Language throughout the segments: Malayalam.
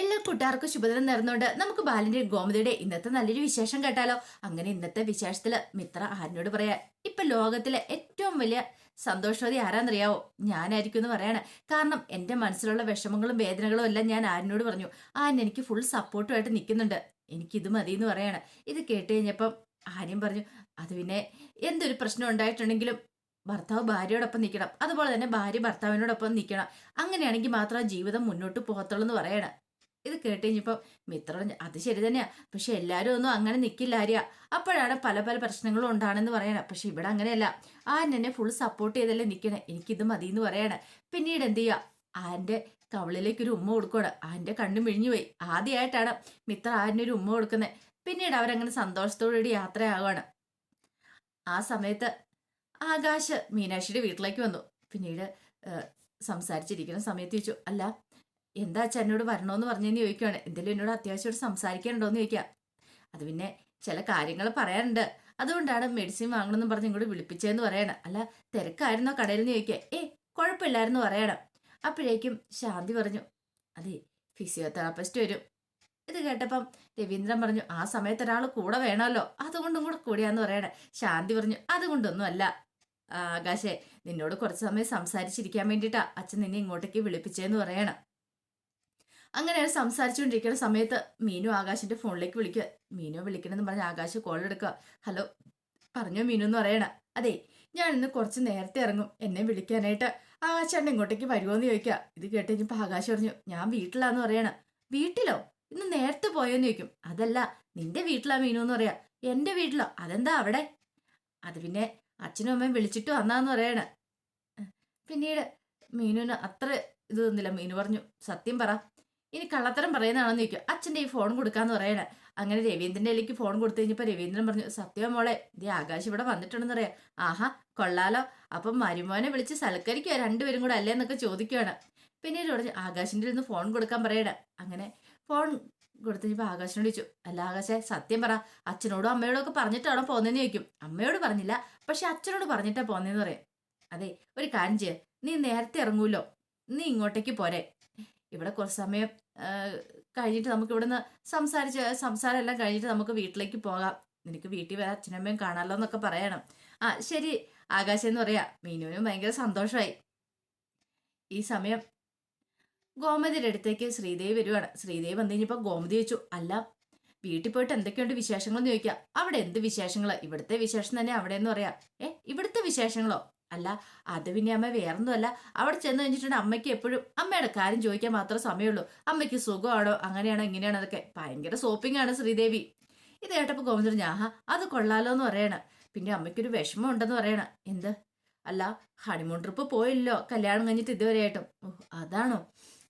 എല്ലാ കൂട്ടുകാർക്കും ശുഭദിനം നേർന്നുകൊണ്ട് നമുക്ക് ബാലിന്റെ ഗോമതിയുടെ ഇന്നത്തെ നല്ലൊരു വിശേഷം കേട്ടാലോ? അങ്ങനെ ഇന്നത്തെ വിശേഷത്തിൽ മിത്ര ആരിനോട് പറയാ ഇപ്പൊ ലോകത്തിലെ ഏറ്റവും വലിയ സന്തോഷവതി ആരാന്നറിയാവോ? ഞാനായിരിക്കും എന്ന് പറയാണ്. കാരണം എന്റെ മനസ്സിലുള്ള വിഷമങ്ങളും വേദനകളും എല്ലാം ഞാൻ ആരിനോട് പറഞ്ഞു. ആൻ എനിക്ക് ഫുൾ സപ്പോർട്ടുമായിട്ട് നിൽക്കുന്നുണ്ട് എനിക്കിത് മതി എന്ന് പറയാണ്. ഇത് കേട്ട് കഴിഞ്ഞപ്പം ആര്യം പറഞ്ഞു അത് പിന്നെ എന്തൊരു പ്രശ്നം ഉണ്ടായിട്ടുണ്ടെങ്കിലും ഭർത്താവ് ഭാര്യയോടൊപ്പം നിൽക്കണം അതുപോലെ തന്നെ ഭാര്യ ഭർത്താവിനോടൊപ്പം നിൽക്കണം അങ്ങനെയാണെങ്കിൽ മാത്രം ജീവിതം മുന്നോട്ട് പോകത്തുള്ളൂ എന്ന് പറയണം. ഇത് കേട്ട് കഴിഞ്ഞപ്പോൾ മിത്ര അത് ശരി തന്നെയാ. പക്ഷെ എല്ലാവരും ഒന്നും അങ്ങനെ നിൽക്കില്ല ആര്യ. അപ്പോഴാണ് പല പല പ്രശ്നങ്ങളും ഉണ്ടാണെന്ന് പറയണം. പക്ഷെ ഇവിടെ അങ്ങനെയല്ല. ആൻ എന്നെ ഫുൾ സപ്പോർട്ട് ചെയ്തല്ലേ നിൽക്കണേ എനിക്കിത് മതി എന്ന് പറയണേ. പിന്നീട് എന്ത് ചെയ്യുക ആന്റെ കവളിലേക്ക് ഒരു ഉമ്മ കൊടുക്കണം ആന്റെ കണ്ണു മിഴിഞ്ഞു പോയി. ആദ്യമായിട്ടാണ് മിത്ര ആന്റെ ഒരു ഉമ്മ കൊടുക്കുന്നത് പിന്നീട് അവരങ്ങനെ സന്തോഷത്തോടുകൂടി യാത്രയാവാണ് ആ സമയത്ത് ആകാശ് മീനാക്ഷിയുടെ വീട്ടിലേക്ക് വന്നു. പിന്നീട് സംസാരിച്ചിരിക്കുന്ന സമയത്ത് ചോദിച്ചു അല്ല എന്താ അച്ഛൻ എന്നോട് വരണോന്ന് പറഞ്ഞെന്ന് ചോദിക്കുകയാണ് എന്തെങ്കിലും എന്നോട് അത്യാവശ്യമായിട്ട് സംസാരിക്കാനുണ്ടോന്ന് ചോദിക്കാം. അത് പിന്നെ ചില കാര്യങ്ങൾ പറയാനുണ്ട് അതുകൊണ്ടാണ് മെഡിസിൻ വാങ്ങണമെന്ന് പറഞ്ഞ് ഇങ്ങോട്ട് വിളിപ്പിച്ചതെന്ന് പറയണം. അല്ല തിരക്കായിരുന്നോ കടയിൽ നിന്ന് ചോദിക്കുക ഏ കുഴപ്പമില്ലായിരുന്നു പറയണം. അപ്പോഴേക്കും ശാന്തി പറഞ്ഞു അതെ ഫിസിയോതെറാപ്പിസ്റ്റ് വരും. ഇത് കേട്ടപ്പം രവീന്ദ്രൻ പറഞ്ഞു ആ സമയത്ത് ഒരാൾ കൂടെ വേണമല്ലോ. അതുകൊണ്ടും കൂടെ കൂടിയാന്ന് പറയണേ. ശാന്തി പറഞ്ഞു അതുകൊണ്ടൊന്നും അല്ല ആകാശേ നിന്നോട് കുറച്ച് സമയം സംസാരിച്ചിരിക്കാൻ വേണ്ടിയിട്ടാ അച്ഛൻ നിന്നെ ഇങ്ങോട്ടേക്ക് വിളിപ്പിച്ചേന്ന് പറയണം. അങ്ങനെ സംസാരിച്ചുകൊണ്ടിരിക്കുന്ന സമയത്ത് മീനു ആകാശിന്റെ ഫോണിലേക്ക് വിളിക്കുക. മീനു വിളിക്കണമെന്ന് പറഞ്ഞ് ആകാശ് കോൾ എടുക്കുക. ഹലോ പറഞ്ഞോ മീനു എന്ന് പറയണ. അതെ ഞാൻ ഇന്ന് കുറച്ച് നേരത്തെ ഇറങ്ങും. എന്നെ വിളിക്കാനായിട്ട് ആകാശാണ്ട് ഇങ്ങോട്ടേക്ക് വരുമോ എന്ന് ചോദിക്കുക. ഇത് കേട്ട് കഴിഞ്ഞപ്പോൾ ആകാശ് പറഞ്ഞു ഞാൻ വീട്ടിലാന്ന് പറയണ. വീട്ടിലോ? ഇന്ന് നേരത്തെ പോയോന്ന് ചോദിക്കും. അതല്ല നിന്റെ വീട്ടിലാ മീനു എന്ന് പറയാ. എന്റെ വീട്ടിലോ? അതെന്താ അവിടെ? അത് പിന്നെ അച്ഛനും അമ്മയും വിളിച്ചിട്ട് വന്നാന്ന് പറയണ. പിന്നീട് മീനുവിന് അത്ര ഇത് തന്നില്ല. മീനു പറഞ്ഞു സത്യം പറ. ഇനി കള്ളത്തരം പറയുന്നതാണെന്ന് ചോദിക്കും. അച്ഛന്റെ ഈ ഫോൺ കൊടുക്കാന്ന് പറയണ. അങ്ങനെ രവീന്ദ്രന്റെ കയ്യിലേക്ക് ഫോൺ കൊടുത്തു കഴിഞ്ഞപ്പോൾ രവീന്ദ്രൻ പറഞ്ഞു സത്യം മോളെ ദേ ആകാശ് ഇവിടെ വന്നിട്ടുണ്ടെന്ന് പറയാം ആഹാ കൊള്ളാലോ. അപ്പം മരുമോനെ വിളിച്ച് സൽക്കരിക്കുക രണ്ടുപേരും കൂടെ അല്ലേ എന്നൊക്കെ ചോദിക്കുകയാണ് പിന്നീട് പറഞ്ഞു ആകാശിന്റെ നിന്ന് ഫോൺ കൊടുക്കാൻ പറയണ. അങ്ങനെ ഫോൺ കൊടുത്തു കഴിഞ്ഞപ്പോൾ ആകാശിനോട് ചോദിച്ചു അല്ല ആകാശെ സത്യം പറ. അച്ഛനോടും അമ്മയോടും ഒക്കെ പറഞ്ഞിട്ടാണോ പോകുന്നതെന്ന് ചോദിക്കും. അമ്മയോട് പറഞ്ഞില്ല. പക്ഷെ അച്ഛനോട് പറഞ്ഞിട്ടാ പോകുന്നതെന്ന് പറയാം. അതെ ഒരു കാര്യം നീ നേരത്തെ ഇറങ്ങൂലോ നീ ഇങ്ങോട്ടേക്ക് പോരെ. ഇവിടെ കുറച്ച് സമയം കഴിഞ്ഞിട്ട് നമുക്ക് ഇവിടുന്ന് സംസാരിച്ച് സംസാരം എല്ലാം കഴിഞ്ഞിട്ട് നമുക്ക് വീട്ടിലേക്ക് പോകാം. നിനക്ക് വീട്ടിൽ വരാൻ അച്ഛനമ്മയും കാണാമല്ലോ എന്നൊക്കെ പറയണം. ആ ശരി. ആകാശം എന്ന് പറയാ. മീനുവിനും ഭയങ്കര സന്തോഷമായി. ഈ സമയം ഗോമതിയുടെ അടുത്തേക്ക് ശ്രീദേവി വരുവാണ്. ശ്രീദേവി വന്നു കഴിഞ്ഞപ്പോൾ ഗോമതി ചോദിച്ചു അല്ല വീട്ടിൽ പോയിട്ട് എന്തൊക്കെയുണ്ട് വിശേഷങ്ങളെന്ന് ചോദിക്കാം. അവിടെ എന്ത് വിശേഷങ്ങൾ ഇവിടുത്തെ വിശേഷം തന്നെ അവിടെ എന്ന് പറയാം. ഏ ഇവിടുത്തെ വിശേഷങ്ങളോ? അല്ല അത് പിന്നെ അമ്മ വേറൊന്നുമല്ല. അവിടെ ചെന്ന് കഴിഞ്ഞിട്ടുണ്ട് അമ്മയ്ക്ക് എപ്പോഴും അമ്മയുടെ കാര്യം ചോദിക്കാൻ മാത്രമേ സമയമുള്ളൂ. അമ്മയ്ക്ക് സുഖമാണോ? അങ്ങനെയാണോ? ഇങ്ങനെയാണോ അതൊക്കെ ഭയങ്കര സോപ്പിംഗ് ആണ് ശ്രീദേവി. ഇത് കേട്ടപ്പോൾ ഗോവിന്ദൻ ആഹാ അത് കൊള്ളാലോ എന്ന് പറയണ. പിന്നെ അമ്മയ്ക്കൊരു വിഷമം ഉണ്ടെന്ന് പറയണ. എന്ത്? അല്ല ഹണിമൂൺ ട്രിപ്പ് പോയില്ലോ കല്യാണം കഴിഞ്ഞിട്ട് ഇതുവരെയായിട്ടും. ഓ അതാണോ?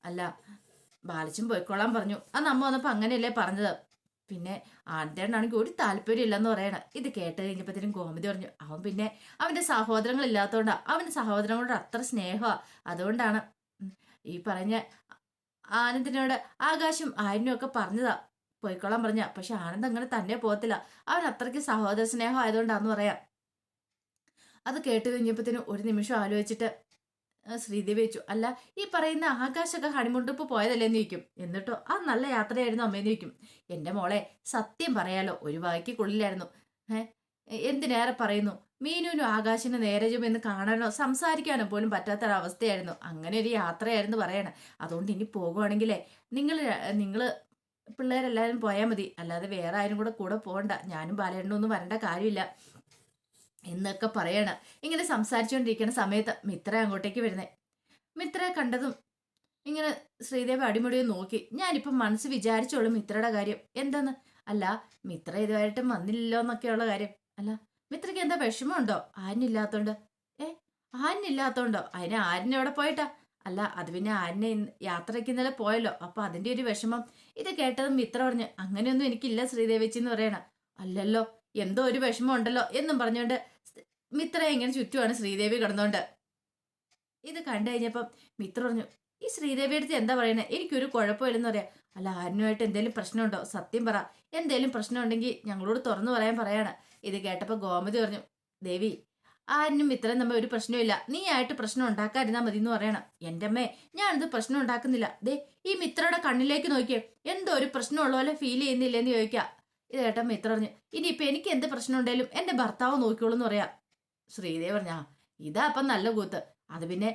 അല്ല ബാലച്ചും പോയിക്കൊള്ളാൻ പറഞ്ഞു. അന്ന് അമ്മ വന്നപ്പോൾ അങ്ങനെയല്ലേ പറഞ്ഞത്. പിന്നെ ആണ്ടേണ്ണാണെങ്കിൽ ഒരു താല്പര്യം ഇല്ലെന്ന് പറയണം. ഇത് കേട്ട് കഴിഞ്ഞപ്പോഴത്തേനും ഗോമതി പറഞ്ഞു അവൻ പിന്നെ അവന്റെ സഹോദരങ്ങൾ ഇല്ലാത്തതുകൊണ്ടാണ് അവന്റെ സഹോദരങ്ങളോട് അത്ര സ്നേഹമാണ് അതുകൊണ്ടാണ് ഈ പറഞ്ഞ ആനന്ദിനോട് ആകാശം ആരിനും ഒക്കെ പറഞ്ഞതാ. പോയിക്കൊള്ളാൻ പറഞ്ഞ. പക്ഷെ ആനന്ദ് അങ്ങനെ തന്നെ പോകത്തില്ല. അവൻ അത്രയ്ക്ക് സഹോദര സ്നേഹം ആയതുകൊണ്ടാന്ന് പറയാം. അത് കേട്ട് കഴിഞ്ഞപ്പോഴത്തേനും ഒരു നിമിഷം ആലോചിച്ചിട്ട് ശ്രീദേവി വെച്ചു അല്ല ഈ പറയുന്ന ആകാശൊക്കെ ഹണിമൂൺ ട്രിപ്പ് പോയതല്ലേന്ന് ചോദിക്കും. എന്നിട്ടോ ആ നല്ല യാത്രയായിരുന്നു അമ്മയെ ചോദിക്കും. എന്റെ മോളെ സത്യം പറയാലോ ഒരു വാക്കി കൊള്ളില്ലായിരുന്നു ഏഹ് എന്തിനേറെ പറയുന്നു? മീനുവിനും ആകാശിനും നേരെ എന്ന് കാണാനോ സംസാരിക്കാനോ പോലും പറ്റാത്തൊരവസ്ഥയായിരുന്നു. അങ്ങനെ ഒരു യാത്രയായിരുന്നു പറയണം. അതുകൊണ്ട് ഇനി പോകുവാണെങ്കിലേ നിങ്ങൾ നിങ്ങൾ പിള്ളേരെല്ലാവരും പോയാൽ മതി. അല്ലാതെ വേറെ ആരും കൂടെ കൂടെ പോകണ്ട ഞാനും ബാലേണ്ണൊന്നും വരേണ്ട കാര്യമില്ല. എന്നൊക്കെ പറയണ. ഇങ്ങനെ സംസാരിച്ചുകൊണ്ടിരിക്കുന്ന സമയത്ത് മിത്ര അങ്ങോട്ടേക്ക് വരുന്നേ. മിത്ര കണ്ടതും ഇങ്ങനെ ശ്രീദേവ് അടിമുടിയെ നോക്കി. ഞാനിപ്പം മനസ്സ് വിചാരിച്ചോളും മിത്രയുടെ കാര്യം. എന്താന്ന്? അല്ല മിത്ര ഇതുവായിട്ടും വന്നില്ലല്ലോ എന്നൊക്കെയുള്ള കാര്യം. അല്ല മിത്രയ്ക്ക് എന്താ വിഷമമുണ്ടോ? ആരിനില്ലാത്തോണ്ട്? ഏ ആരിനില്ലാത്തോണ്ടോ? അതിന് ആരനെവിടെ പോയിട്ടാ? അല്ല അത് പിന്നെ ആരിനെ യാത്രയ്ക്ക് ഇന്നലെ പോയല്ലോ. അപ്പൊ അതിന്റെ ഒരു വിഷമം. ഇത് കേട്ടതും മിത്ര പറഞ്ഞു അങ്ങനെയൊന്നും എനിക്കില്ല ശ്രീദേവിച്ചി എന്ന് പറയണ. അല്ലല്ലോ എന്തോ ഒരു വിഷമം ഉണ്ടല്ലോ എന്നും പറഞ്ഞുകൊണ്ട് മിത്ര ഇങ്ങനെ ചുറ്റുമാണ് ശ്രീദേവി കിടന്നോണ്ട്. ഇത് കണ്ടു കഴിഞ്ഞപ്പം മിത്ര പറഞ്ഞു ഈ ശ്രീദേവിയുടെ അടുത്ത് എന്താ പറയുന്നത് എനിക്കൊരു കുഴപ്പമില്ലെന്ന് പറയാം. അല്ല ആരനുമായിട്ട് എന്തെങ്കിലും പ്രശ്നമുണ്ടോ? സത്യം പറ. എന്തെങ്കിലും പ്രശ്നം ഉണ്ടെങ്കിൽ ഞങ്ങളോട് തുറന്നു പറയാൻ പറയാണ്. ഇത് കേട്ടപ്പോൾ ഗോമതി പറഞ്ഞു ദേവി ആരിനും ഇത്രയും തമ്മിൽ ഒരു പ്രശ്നമില്ല. നീ ആയിട്ട് പ്രശ്നം ഉണ്ടാക്കാതിരുന്നാ മതി എന്ന് പറയണം. എന്റെ അമ്മേ ഞാനിത് പ്രശ്നം ഉണ്ടാക്കുന്നില്ല. ദേ ഈ മിത്രയുടെ കണ്ണിലേക്ക് നോക്കിയേ. എന്തോ ഒരു പ്രശ്നമുള്ള പോലെ ഫീൽ ചെയ്യുന്നില്ലെന്ന് ചോദിക്കാം. ഇത് കേട്ടപ്പോൾ മിത്ര പറഞ്ഞു ഇനിയിപ്പോൾ എനിക്ക് എന്ത് പ്രശ്നം ഉണ്ടെങ്കിലും എന്റെ ഭർത്താവ് നോക്കിയോളൂ എന്ന് പറയാ. ശ്രീദേവ് പറഞ്ഞ ഇതാ അപ്പം നല്ല കൂത്ത്. അത് പിന്നെ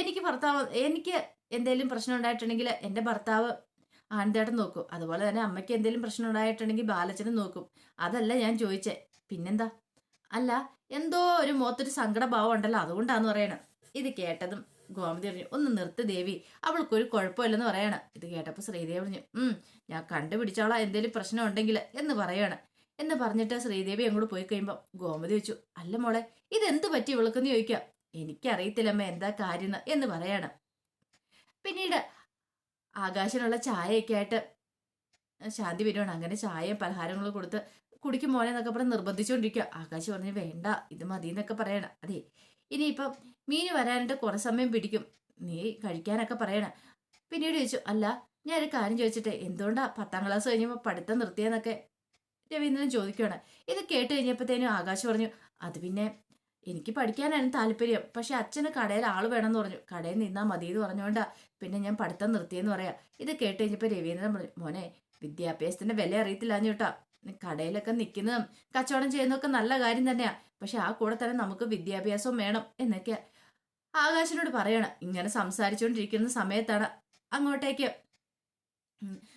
എനിക്ക് ഭർത്താവ് എനിക്ക് എന്തെങ്കിലും പ്രശ്നം ഉണ്ടായിട്ടുണ്ടെങ്കിൽ എന്റെ ഭർത്താവ് ആനന്ദേട്ടൻ നോക്കും. അതുപോലെ തന്നെ അമ്മയ്ക്ക് എന്തെങ്കിലും പ്രശ്നം ഉണ്ടായിട്ടുണ്ടെങ്കിൽ ബാലച്ചനും നോക്കും. അതല്ല ഞാൻ ചോദിച്ചേ. പിന്നെന്താ? അല്ല എന്തോ ഒരു മുഖത്തൊരു സങ്കടഭാവം ഉണ്ടല്ലോ അതുകൊണ്ടാന്ന് പറയണം. ഇത് കേട്ടതും ഗോമതി പറഞ്ഞു ഒന്ന് നിർത്ത് ദേവി. അവൾക്കൊരു കുഴപ്പമില്ലെന്ന് പറയണം. ഇത് കേട്ടപ്പോൾ ശ്രീദേവി പറഞ്ഞു ഉം ഞാൻ കണ്ടുപിടിച്ചോളാം എന്തെങ്കിലും പ്രശ്നം ഉണ്ടെങ്കിൽ എന്ന് പറയാണ്. എന്ന് പറഞ്ഞിട്ട് ശ്രീദേവി അങ്ങോട്ട് പോയി കഴിയുമ്പോൾ ഗോമതി വെച്ചു അല്ല മോളെ ഇതെന്ത് പറ്റി വിളക്കെന്ന് ചോദിക്കാം. എനിക്കറിയത്തില്ലമ്മ എന്താ കാര്യം എന്ന് പറയണം. പിന്നീട് ആകാശനുള്ള ചായയൊക്കെ ആയിട്ട് ശാന്തി വരുവാണ്. അങ്ങനെ ചായയും പലഹാരങ്ങളും കൊടുത്ത് കുടിക്കും മോനെ എന്നൊക്കെ പറഞ്ഞ് നിർബന്ധിച്ചുകൊണ്ടിരിക്കുക ആകാശ് പറഞ്ഞു വേണ്ട ഇത് മതി എന്നൊക്കെ പറയണം. അതെ ഇനിയിപ്പം മീൻ വരാനായിട്ട് കുറെ സമയം പിടിക്കും. നീ കഴിക്കാനൊക്കെ പറയണം. പിന്നീട് ചോദിച്ചു അല്ല ഞാനൊരു കാര്യം ചോദിച്ചിട്ട് എന്തുകൊണ്ടാ പത്താം ക്ലാസ് കഴിഞ്ഞപ്പോൾ പഠിത്തം നിർത്തിയെന്നൊക്കെ രവീന്ദ്രൻ ചോദിക്കുകയാണ്. ഇത് കേട്ട് കഴിഞ്ഞപ്പോഴത്തേനും ആകാശ് പറഞ്ഞു അത് പിന്നെ എനിക്ക് പഠിക്കാനാണ് താല്പര്യം. പക്ഷെ അച്ഛന് കടയിൽ ആൾ വേണമെന്ന് പറഞ്ഞു. കടയിൽ നിന്നാൽ മതി എന്ന് പറഞ്ഞുകൊണ്ടാ പിന്നെ ഞാൻ പഠിത്തം നിർത്തിയെന്ന് പറയാ. ഇത് കേട്ട് കഴിഞ്ഞപ്പോൾ രവീന്ദ്രൻ പറഞ്ഞു മോനെ വിദ്യാഭ്യാസത്തിന്റെ വില അറിയത്തില്ല കേട്ടാ. കടയിലൊക്കെ നിൽക്കുന്നതും കച്ചവടം ചെയ്യുന്നതൊക്കെ നല്ല കാര്യം തന്നെയാ. പക്ഷെ ആ കൂടെ തന്നെ നമുക്ക് വിദ്യാഭ്യാസവും വേണം എന്നൊക്കെ ആകാശിനോട് പറയണം. ഇങ്ങനെ സംസാരിച്ചുകൊണ്ടിരിക്കുന്ന സമയത്താണ് അങ്ങോട്ടേക്ക്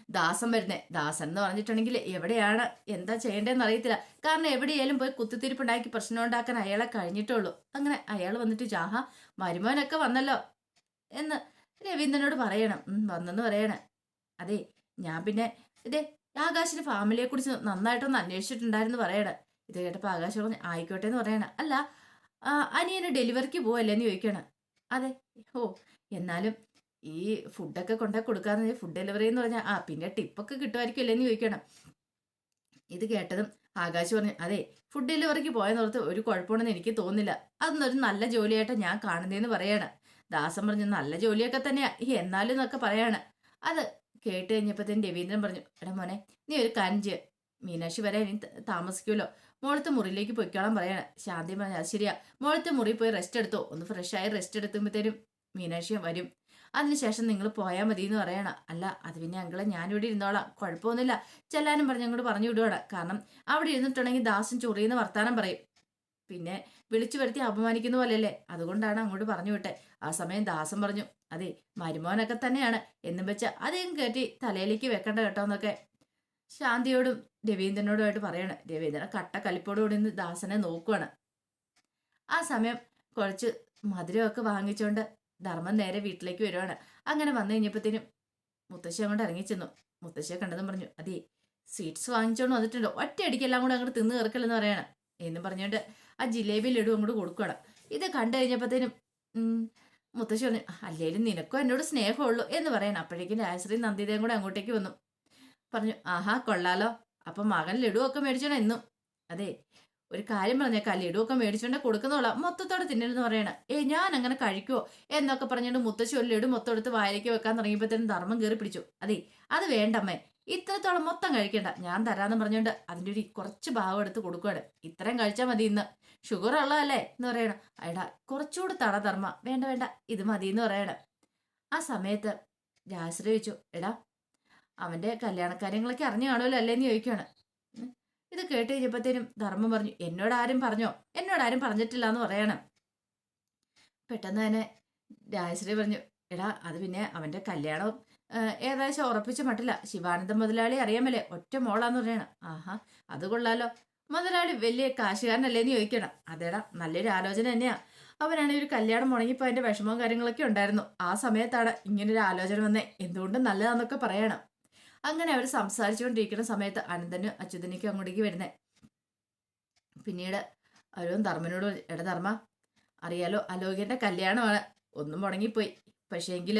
ദാസൻ വരുന്നേ. ദാസൻ എന്ന് പറഞ്ഞിട്ടുണ്ടെങ്കിൽ എവിടെയാണ് എന്താ ചെയ്യേണ്ടതെന്ന് അറിയത്തില്ല. കാരണം എവിടെയായാലും പോയി കുത്തിത്തിരിപ്പുണ്ടാക്കി പ്രശ്നം ഉണ്ടാക്കാൻ അയാളെ കഴിഞ്ഞിട്ടുള്ളൂ അങ്ങനെ അയാൾ വന്നിട്ട് ജാഹ മരുമോനൊക്കെ വന്നല്ലോ എന്ന് രവീന്ദ്രനോട് പറയണം. വന്നെന്ന് പറയണം. അതെ ഞാൻ പിന്നെ ഇതേ ആകാശിന്റെ ഫാമിലിയെ കുറിച്ച് നന്നായിട്ടൊന്ന് അന്വേഷിച്ചിട്ടുണ്ടായിരുന്നു പറയണം. ഇത് കേട്ടപ്പോൾ ആകാശ് പറഞ്ഞു ആയിക്കോട്ടെ എന്ന് പറയണം. അല്ല അനിയനെ ഡെലിവറിക്ക് പോവല്ലേന്ന് ചോദിക്കണം. അതെ ഓ എന്നാലും ഈ ഫുഡൊക്കെ കൊണ്ടാ കൊടുക്കാന്ന് ഫുഡ് ഡെലിവറി എന്ന് പറഞ്ഞാൽ ആ പിന്നെ ടിപ്പൊക്കെ കിട്ടുമായിരിക്കും എന്ന് ചോദിക്കണം. ഇത് കേട്ടതും ആകാശ് പറഞ്ഞു അതെ ഫുഡ് ഡെലിവറിക്ക് പോയെന്നോർത്ത് ഒരു കുഴപ്പമുണ്ടെന്ന് എനിക്ക് തോന്നില്ല അതൊന്നൊരു നല്ല ജോലിയായിട്ട് ഞാൻ കാണുന്നതെന്ന് പറയാണ്. ദാസം പറഞ്ഞു നല്ല ജോലിയൊക്കെ തന്നെയാ. എന്നാലും എന്നൊക്കെ പറയാണ്. അത് കേട്ട് കഴിഞ്ഞപ്പോഴത്തേന് രവീന്ദ്രൻ പറഞ്ഞു എടാ മോനെ നീ ഒരു കാര്യം മീനാക്ഷി വരെ ഇനി താമസിക്കുമല്ലോ. മോളത്തെ മുറിയിലേക്ക് പൊയ്ക്കോളാൻ പറയാണ്. ശാന്തി പറഞ്ഞു അത് ശരിയാ. മോളത്തെ മുറിയിൽ പോയി റെസ്റ്റ് എടുത്തോ. ഒന്ന് ഫ്രഷായി റെസ്റ്റ് എടുത്തുമ്പോഴത്തേനും മീനാക്ഷി വരും. അതിനുശേഷം നിങ്ങൾ പോയാൽ മതി എന്ന് പറയണം. അല്ല അത് പിന്നെ അങ്കിളെ ഞാനിവിടെ ഇരുന്നോളാം. കുഴപ്പമൊന്നുമില്ല. ചെല്ലാനും പറഞ്ഞ് അങ്ങോട്ട് പറഞ്ഞു വിടുവാണ്. കാരണം അവിടെ ഇരുന്നിട്ടുണ്ടെങ്കിൽ ദാസൻ ചൊറിയുന്ന വർത്താനം പറയും. പിന്നെ വിളിച്ചു വരുത്തി അപമാനിക്കുന്ന പോലെയല്ലേ? അതുകൊണ്ടാണ് അങ്ങോട്ട് പറഞ്ഞു വിട്ടെ. ആ സമയം ദാസൻ പറഞ്ഞു അതെ മരുമോനൊക്കെ തന്നെയാണ്. എന്നും വെച്ച അതേം കയറ്റി തലയിലേക്ക് വെക്കണ്ട കേട്ടോ എന്നൊക്കെ. ശാന്തിയോടും രവീന്ദ്രനോടുമായിട്ട് പറയണം. രവീന്ദ്രൻ കട്ട കലിപ്പോടുകൂടി ദാസനെ നോക്കുവാണ്. ആ സമയം കുറച്ച് മധുരമൊക്കെ വാങ്ങിച്ചുകൊണ്ട് ധർമ്മൻ നേരെ വീട്ടിലേക്ക് വരുവാണ്. അങ്ങനെ വന്നു കഴിഞ്ഞപ്പോഴത്തേനും മുത്തശ്ശി അങ്ങോട്ട് ഇറങ്ങി ഇറങ്ങിച്ചെന്നു മുത്തശ്ശിയെ കണ്ടതും പറഞ്ഞു അതെ സ്വീറ്റ്സ് വാങ്ങിച്ചോണ്ട് വന്നിട്ടുണ്ട്. ഒറ്റയടിക്കെല്ലാം കൂടെ അങ്ങോട്ട് തിന്ന് കയറക്കല്ലെന്ന് പറയണം. എന്നും പറഞ്ഞുകൊണ്ട് ആ ജിലേബി ലഡു അങ്ങോട്ട് കൊടുക്കണം ഇത് കണ്ടു കഴിഞ്ഞപ്പോഴത്തേനും മുത്തശ്ശി പറഞ്ഞു അല്ലേലും നിനക്കും എന്നോട് സ്നേഹമുള്ളൂ എന്ന് പറയണം. അപ്പോഴേക്കും രാജശ്രീ നന്ദിതയും കൂടെ അങ്ങോട്ടേക്ക് വന്നു. പറഞ്ഞു ആഹാ കൊള്ളാലോ. അപ്പം മകൻ ലഡു ഒക്കെ മേടിച്ചോണം എന്നും അതെ ഒരു കാര്യം പറഞ്ഞേക്കാം ലഡു ഒക്കെ മേടിച്ചോണ്ട് കൊടുക്കുന്നോളാം. മൊത്തത്തോടെ തിന്നരുതെന്ന് പറയണം. ഏ ഞാൻ അങ്ങനെ കഴിക്കുവോ? എന്നൊക്കെ പറഞ്ഞുകൊണ്ട് മുത്തശ്ശി ഒരു ലഡു മൊത്തം എടുത്ത് വായിലേക്ക് വെക്കാൻ തുടങ്ങിയപ്പോഴത്തേനും ധർമ്മം കയറി പിടിച്ചു. അതെ അത് വേണ്ടമ്മേ ഇത്രത്തോളം മൊത്തം കഴിക്കണ്ട. ഞാൻ തരാന്ന് പറഞ്ഞുകൊണ്ട് അതിന്റെ ഒരു കുറച്ച് ഭാഗം എടുത്ത് കൊടുക്കുകയാണ് ഇത്രയും കഴിച്ചാൽ മതി ഇന്ന്. ഷുഗർ ഉള്ളതല്ലേ? എന്ന് പറയണം. അയടാ കുറച്ചുകൂടെ തട ധർമ്മ. വേണ്ട വേണ്ട. ഇത് മതി എന്ന് പറയണം. ആ സമയത്ത് ജാശ്രയിച്ചു എടാ അവന്റെ കല്യാണക്കാര്യങ്ങളൊക്കെ അറിഞ്ഞു കാണുമല്ലോ അല്ലേന്ന് ചോദിക്കുകയാണ് ഇത് കേട്ട് കഴിഞ്ഞപ്പോഴത്തേനും ധർമ്മം പറഞ്ഞു എന്നോട് ആരും പറഞ്ഞോ? എന്നോട് ആരും പറഞ്ഞിട്ടില്ല എന്ന് പറയണം. പെട്ടെന്ന് തന്നെ രാജശ്രീ പറഞ്ഞു എടാ അത് പിന്നെ അവന്റെ കല്യാണം ഏകദേശം ഉറപ്പിച്ച മട്ടില്ല ശിവാനന്ദ മുതലാളി അറിയാമല്ലേ ഒറ്റ മോളാന്ന് പറയണം. ആഹാ അത് കൊള്ളാലോ. മുതലാളി വലിയ കാശുകാരനല്ലേന്ന് ചോദിക്കണം അതേടാ നല്ലൊരു ആലോചന തന്നെയാ. അവനാണെങ്കിൽ ഒരു കല്യാണം മുടങ്ങിപ്പോ അതിന്റെ വിഷമവും കാര്യങ്ങളൊക്കെ ഉണ്ടായിരുന്നു. ആ സമയത്താണ് ഇങ്ങനൊരു ആലോചന വന്നേ. എന്തുകൊണ്ടും നല്ലതാന്നൊക്കെ പറയണം. അങ്ങനെ അവർ സംസാരിച്ചുകൊണ്ടിരിക്കുന്ന സമയത്ത് അനന്തനും അച്യുതനിക്കും അങ്ങോട്ടേക്ക് വരുന്നത് പിന്നീട് അവരും ധർമ്മനോട് എട ധർമ്മ അറിയാലോ അലോകിന്റെ കല്യാണമാണ്. ഒന്നും മുടങ്ങിപ്പോയി. പക്ഷേങ്കിൽ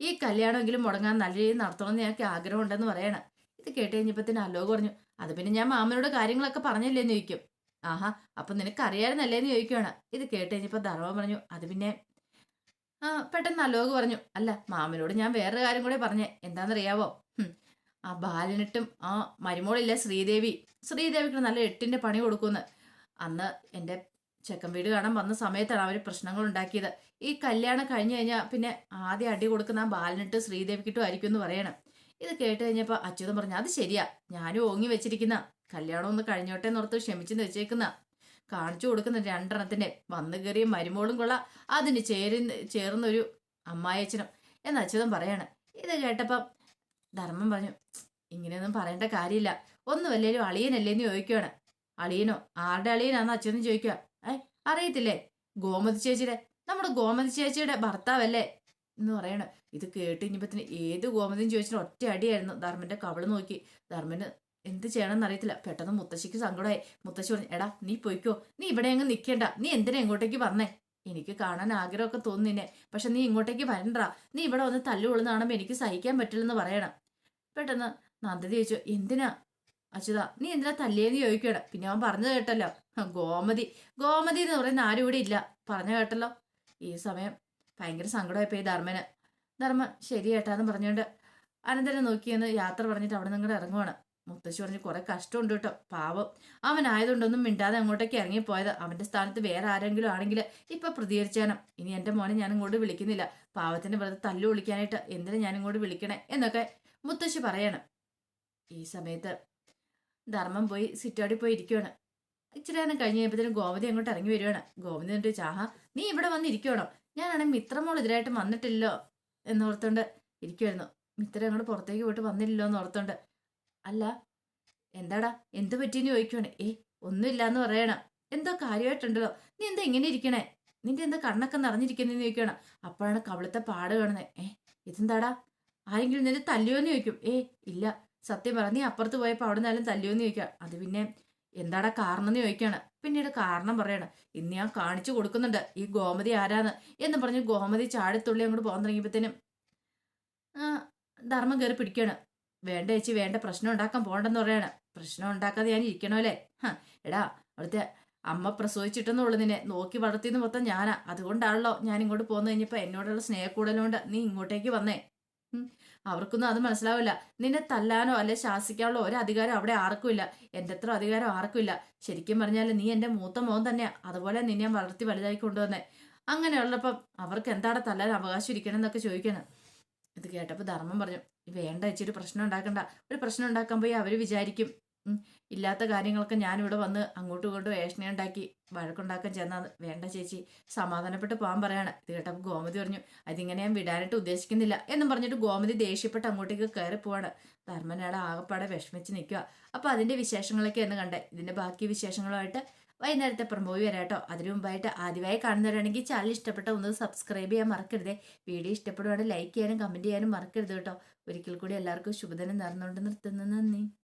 ഈ കല്യാണമെങ്കിലും മുടങ്ങാൻ നല്ല രീതിയിൽ നടത്തണമെന്ന് ഞങ്ങൾക്ക് ആഗ്രഹമുണ്ടെന്ന് പറയണം. ഇത് കേട്ട് കഴിഞ്ഞപ്പത്തിന് അലോക് പറഞ്ഞു അത് പിന്നെ ഞാൻ മാമനോട് കാര്യങ്ങളൊക്കെ പറഞ്ഞില്ലേന്ന് ചോദിക്കും. ആഹാ അപ്പം നിനക്ക് അറിയാമായിരുന്നല്ലേന്ന് ചോദിക്കുവാണ്. ഇത് കേട്ട് കഴിഞ്ഞപ്പോൾ ധർമ്മം പറഞ്ഞു അത് പിന്നെ പെട്ടെന്ന് അലോക് പറഞ്ഞു അല്ല മാമനോട് ഞാൻ വേറൊരു കാര്യം കൂടെ പറഞ്ഞേ. എന്താണെന്നറിയാവോ? ആ ബാലനിട്ടും ആ മരുമോളില്ല ശ്രീദേവി? ശ്രീദേവിക്ക് നല്ല എട്ടിന്റെ പണി കൊടുക്കുമെന്ന് അന്ന് എന്റെ ചെക്കൻ വീട് കാണാൻ വന്ന സമയത്താണ് അവർ പ്രശ്നങ്ങൾ ഉണ്ടാക്കിയത്. ഈ കല്യാണം കഴിഞ്ഞു കഴിഞ്ഞാൽ പിന്നെ ആദ്യം അടി കൊടുക്കുന്ന ആ ബാലനിട്ട് ശ്രീദേവിക്കിട്ടും ആയിരിക്കും എന്ന് പറയണം. ഇത് കേട്ട് കഴിഞ്ഞപ്പോൾ അച്യുതൻ പറഞ്ഞു അത് ശരിയാ. ഞാനും ഓങ്ങി വെച്ചിരിക്കുന്ന. കല്യാണം ഒന്ന് കഴിഞ്ഞോട്ടെ എന്നോർത്ത് ക്ഷമിച്ചെന്ന് വെച്ചേക്കുന്ന. കാണിച്ചു കൊടുക്കുന്ന രണ്ടെണ്ണത്തിന്റെ വന്നു കയറിയ മരുമോളും കൊള്ള. അതിന് ചേരുന്ന ചേർന്നൊരു അമ്മായച്ചനും എന്ന് അച്യുതൻ പറയാണ്. ഇത് കേട്ടപ്പം ധർമ്മം പറഞ്ഞു ഇങ്ങനെയൊന്നും പറയേണ്ട കാര്യമില്ല. ഒന്നുമല്ലേലും അളിയനല്ലേന്ന് ചോദിക്കുവാണ്. അളിയനോ? ആരുടെ അളിയനാന്ന് അച്ഛനും ചോദിക്കുക ഏ അറിയത്തില്ലേ? ഗോമതി ചേച്ചിയുടെ നമ്മുടെ ഗോമതി ചേച്ചിയുടെ ഭർത്താവല്ലേ? എന്ന് പറയണം. ഇത് കേട്ട് ഇനിയിപ്പത്തിന് ഏത് ഗോമതിയും ചോദിച്ചിട്ട് ഒറ്റ അടിയായിരുന്നു. ധർമ്മന്റെ കവൾ നോക്കി. ധർമ്മന് എന്ത് ചെയ്യണമെന്ന് അറിയത്തില്ല. പെട്ടെന്ന് മുത്തശ്ശിക്ക് സങ്കടമായി. മുത്തശ്ശി പറഞ്ഞു എടാ നീ പോയിക്കോ. നീ ഇവിടെ അങ്ങ് നിൽക്കേണ്ട നീ എന്തിനാ ഇങ്ങോട്ടേക്ക് വന്നേ? എനിക്ക് കാണാൻ ആഗ്രഹമൊക്കെ തോന്നുന്നിന്നെ പക്ഷെ നീ ഇങ്ങോട്ടേക്ക് വരണ്ട. നീ ഇവിടെ വന്ന് കാണുമ്പോൾ എനിക്ക് സഹിക്കാൻ പറ്റില്ലെന്ന് പറയണം. പെട്ടെന്ന് നന്ദതി ചോദിച്ചു എന്തിനാ? അച്യുത നീ എന്തിനാ തല്ലേന്ന് ചോദിക്കണം പിന്നെ അവൻ പറഞ്ഞു കേട്ടല്ലോ. ഗോമതി. ഗോമതി എന്ന് പറയുന്ന ആരും ഇവിടെ ഇല്ല. പറഞ്ഞു കേട്ടല്ലോ. ഈ സമയം ഭയങ്കര സങ്കടമായിപ്പോയി ധർമ്മന്. ധർമ്മ ശരി ഏട്ടാന്ന് പറഞ്ഞുകൊണ്ട് അനന്തനെ നോക്കിയെന്ന് യാത്ര പറഞ്ഞിട്ട് അവിടെ നിങ്ങളുടെ ഇറങ്ങുവാണ്. മുത്തശ്ശി പറഞ്ഞ് കുറെ കഷ്ടമുണ്ട് കേട്ടോ പാവം. അവനായതുകൊണ്ടൊന്നും മിണ്ടാതെ അങ്ങോട്ടേക്ക് ഇറങ്ങിപ്പോയത്. അവന്റെ സ്ഥാനത്ത് വേറെ ആരെങ്കിലും ആണെങ്കിൽ ഇപ്പൊ പ്രതികരിച്ചാനും ഇനി എന്റെ മോനെ ഞാൻ ഇങ്ങോട്ട് വിളിക്കുന്നില്ല. പാവത്തിന്റെ വെറുതെ തല്ലു വിളിക്കാനായിട്ട് എന്തിനാ ഞാൻ ഇങ്ങോട്ട് വിളിക്കണേ? എന്നൊക്കെ മുത്തശ്ശി പറയണം. ഈ സമയത്ത് ധർമ്മം പോയി സിറ്റോടി പോയി ഇരിക്കുവാണ്. ഇച്ചിരി നേരം കഴിഞ്ഞ് കഴിയുമ്പോഴത്തേനും ഗോമതി അങ്ങോട്ട് ഇറങ്ങി വരുവാണ്. ഗോമതി എന്നിട്ട് ചാഹ നീ ഇവിടെ വന്നിരിക്കണോ ഞാനാണെങ്കിൽ മിത്രമോൾ ഇതിനായിട്ട് വന്നിട്ടില്ലോ എന്നോർത്തോണ്ട് ഇരിക്കുമായിരുന്നു മിത്രം അങ്ങോട്ട് പുറത്തേക്ക് പോയിട്ട് വന്നില്ലല്ലോ എന്ന് ഓർത്തോണ്ട് അല്ല എന്താടാ എന്ത് പറ്റിയെന്ന് ചോദിക്കുവാണ്. ഏ ഒന്നുമില്ല എന്ന് പറയണം. എന്തോ കാര്യമായിട്ടുണ്ടല്ലോ. നീ എന്താ ഇങ്ങനെ ഇരിക്കണേ? നിന്റെ എന്താ കണ്ണൊക്കെ നിറഞ്ഞിരിക്കുന്നതെന്ന് ചോദിക്കണം അപ്പോഴാണ് കവിളത്തെ പാട് കാണുന്നത്. ഏ ഇതെന്താടാ? ആരെങ്കിലും നിന്നെ തല്ലിയോന്ന് ചോദിക്കും. ഏ ഇല്ല. സത്യം പറ നീ അപ്പുറത്ത് പോയപ്പോൾ അവിടെ നിന്നാലും തല്ലിയോന്ന് ചോദിക്കുക. അത് പിന്നെ എന്താടാ കാരണം എന്ന് ചോദിക്കുകയാണ്. പിന്നീട് കാരണം പറയണം. ഇന്ന് ഞാൻ കാണിച്ചു കൊടുക്കുന്നുണ്ട്. ഈ ഗോമതി ആരാന്ന്? എന്ന് പറഞ്ഞ് ഗോമതി ചാടിത്തുള്ളി അങ്ങോട്ട് പോകാൻ തുടങ്ങിയപ്പോഴത്തേനും ധർമ്മം കയറി പിടിക്കുകയാണ്. വേണ്ട ചേച്ചി വേണ്ട. പ്രശ്നം ഉണ്ടാക്കാൻ പോകണ്ടെന്ന് പറയാണ്. പ്രശ്നം ഉണ്ടാക്കാതെ ഞാൻ ഇരിക്കണോ അല്ലേ എടാ അവിടുത്തെ അമ്മ പ്രസവിച്ചിട്ടെന്നുള്ളു നിന്നെ. നോക്കി വളർത്തിയെന്ന് മൊത്തം ഞാനാ. അതുകൊണ്ടാണല്ലോ ഞാൻ ഇങ്ങോട്ട് പോന്നു കഴിഞ്ഞപ്പോൾ എന്നോടുള്ള സ്നേഹക്കൂടലുകൊണ്ട് നീ ഇങ്ങോട്ടേക്ക് വന്നേ. അവർക്കൊന്നും അത് മനസ്സിലാവില്ല. നിന്നെ തല്ലാനോ അല്ലെ ശാസിക്കാനുള്ള ഒരു അധികാരം അവിടെ ആർക്കുമില്ല. എന്റെ അത്ര അധികാരം ആർക്കും ഇല്ല ശരിക്കും പറഞ്ഞാൽ നീ എന്റെ മൂത്ത മോൻ തന്നെയാ. അതുപോലെ നിന്നെ വളർത്തി വലുതായി കൊണ്ടുവന്നേ. അങ്ങനെയുള്ളപ്പം അവർക്ക് എന്താണ് തല്ലാൻ അവകാശം ഇരിക്കണം എന്നൊക്കെ ചോദിക്കണം. ഇത് കേട്ടപ്പോൾ ധർമ്മം പറഞ്ഞു വേണ്ട ഇച്ചിരി പ്രശ്നം ഉണ്ടാക്കണ്ട. ഒരു പ്രശ്നം ഉണ്ടാക്കാൻ പോയി അവർ വിചാരിക്കും. ഇല്ലാത്ത കാര്യങ്ങളൊക്കെ ഞാനിവിടെ വന്ന് അങ്ങോട്ടും ഇങ്ങോട്ടും ഏഷണ ഉണ്ടാക്കി വഴക്കുണ്ടാക്കാൻ ചെന്നാൽ വേണ്ട ചേച്ചി സമാധാനപ്പെട്ട് പോകാൻ പറയാണ്. ഇത് കേട്ടപ്പോൾ ഗോമതി പറഞ്ഞു അതിങ്ങനെ ഞാൻ വിടാനായിട്ട് ഉദ്ദേശിക്കുന്നില്ല എന്നും പറഞ്ഞിട്ട് ഗോമതി ദേഷ്യപ്പെട്ട് അങ്ങോട്ടേക്ക് കയറി പോവാണ്. ധർമ്മനാട് ആകപ്പാടെ വിഷമിച്ച് നിൽക്കുക അപ്പോൾ അതിന്റെ വിശേഷങ്ങളൊക്കെ എന്ന് കണ്ടേ. ഇതിന്റെ ബാക്കി വിശേഷങ്ങളുമായിട്ട് വൈകുന്നേരത്തെ പ്രമോയി വരാട്ടോ. അതിനു മുമ്പായിട്ട് ആദ്യമായി കാണുന്നവരാണെങ്കിൽ ചാനൽ ഇഷ്ടപ്പെട്ട ഒന്ന് സബ്സ്ക്രൈബ് ചെയ്യാൻ മറക്കരുതേ. വീഡിയോ ഇഷ്ടപ്പെടുവാണെങ്കിൽ ലൈക്ക് ചെയ്യാനും കമന്റ് ചെയ്യാനും മറക്കരുത് കേട്ടോ. ഒരിക്കൽ കൂടി എല്ലാവർക്കും ശുഭദിനം നേർന്നുകൊണ്ട് നിർത്തുന്നു. നന്ദി.